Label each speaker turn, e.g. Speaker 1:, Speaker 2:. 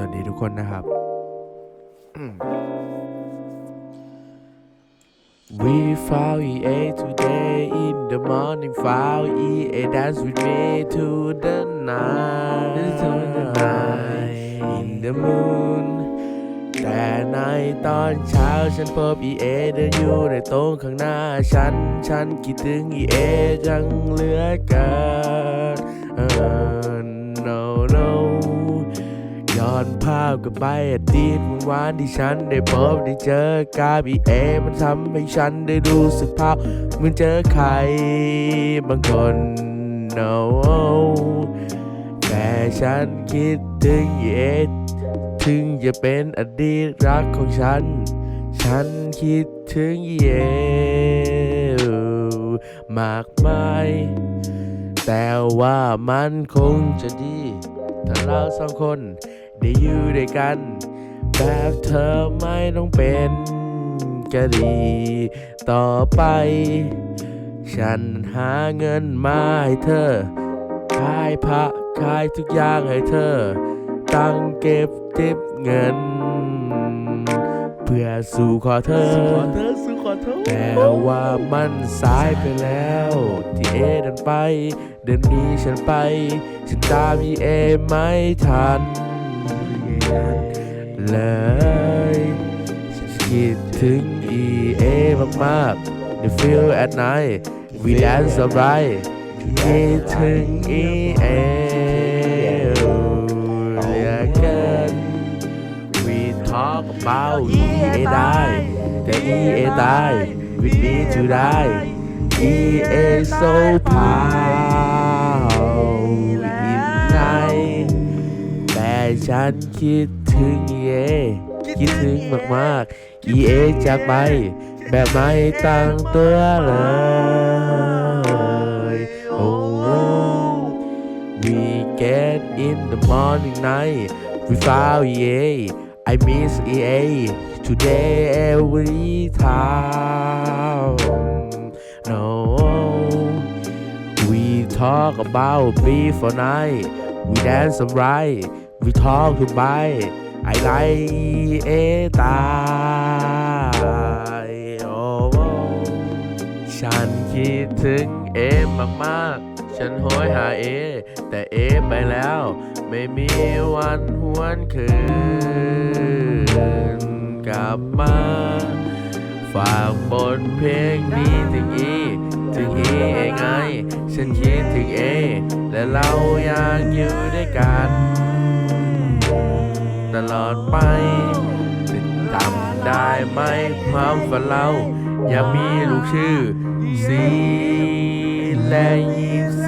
Speaker 1: วัสดีทุกคนนะครับ We found EA today in the morning found EA dance with me to the night to the night in the moon แต่ในตอนเช้าฉันพบ EA เดินอยู่ในโต๊ะข้างหน้าฉัน ฉันคิดถึง EA จังเหลือเกินเออ no no ย้อนภาพกับไปอดีตวันวานที่ฉันได้พบได้เจอกับอีเอ มันทำให้ฉันได้รู้สึกภาพเหมือนเจอใครบางคน no แต่ฉันคิดถึงอีเอ ถึงจะเป็นอดีตรักของฉัน ฉันคิดถึงอีเอมากมาย แต่ว่ามันคงจะดี ถ้าเราสองคน ได้อยู่ด้วยกัน แบบเธอไม่ต้องเป็นก็ดีต่อไป ฉันหาเงินมาให้เธอ ขายพระขายทุกอย่างให้เธอ ตั้งเก็บเก็บเงิน เพื่อสู่ขอเธอ
Speaker 2: สู่ขอเธอสู่ขอเธอ
Speaker 1: แต่ว่ามันสายไปแล้ว ที่เอเดินไป เดินหนี้ฉันไป ฉันตามอีเอไม่ทัน เลยฉันคิดถึงอีเอมากๆ The feel at night we dance alright คิดถึงอีเอเหลือเกิน We talk about EA ได้แต่ EA ตาย with me to die EA so proud ฉันคิดถึง EA คิดถึงมากๆ EA จากไป แบบไม่ตั้งตัวเลย Oh We get in the morning night We found EA I miss EA today every time No We talk about before night We dance some right We talk to buy I like EA ตายโอ้ฉันคิดถึงเอมากๆฉันโหยหาเอ แต่เอไปแล้ว ไม่มีวันหวนคืน กลับมา ฝากบทเพลงนี้ถึงอี ถึงอีเองไง ฉันคิดถึงเอ และเราอยากอยู่ด้วยกัน อดไปจำได้ไหมความฝันเรา ยังมีลูกชื่อสีและยีซี